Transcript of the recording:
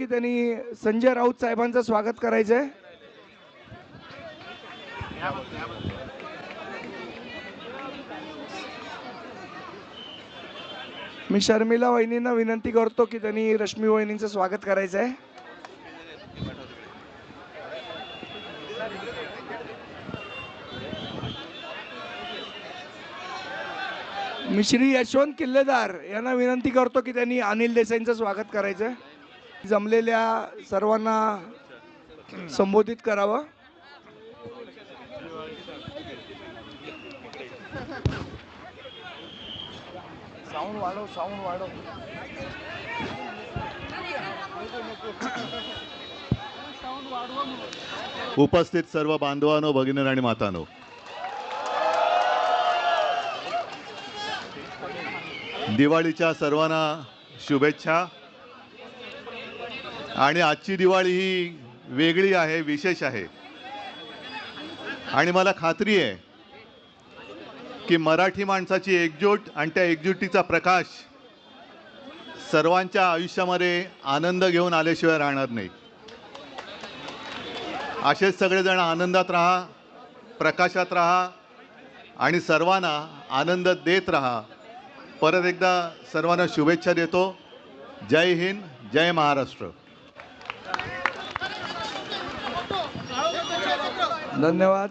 की त्यांनी संजय राऊत साहेबांचं स्वागत करायचं आहे मी शर्मिला वहिनींना विनंती करतो की त्यांनी रश्मी वहिनींचं स्वागत करायचं आहे मी श्री यशवंत किल्लेदार यांना विनंती करतो की त्यांनी अनिल देसाईंचं स्वागत करायचं आहे जमलेल्या सर्वांना संबोधित करावं. साऊंड वाढव साऊंड वाढव. उपस्थित सर्व बांधवांनो भगिनी आणि मातानो. दिवाळीच्या सर्वांना शुभेच्छा. आणि आजची दिवाळी ही वेगळी आहे विशेष आहे. आणि मला खात्री आहे की मराठी माणसाची एकजूट आणि त्या एकजुटीचा प्रकाश सर्वांच्या आयुष्यामध्ये आनंद घेऊन आल्याशिवाय राहणार नाही. असेच सगळेजण आनंदात राहा प्रकाशात राहा आणि सर्वांना आनंद देत राहा. परत एकदा सर्वांना शुभेच्छा देतो. जय हिंद जय महाराष्ट्र. ধন্যবাদ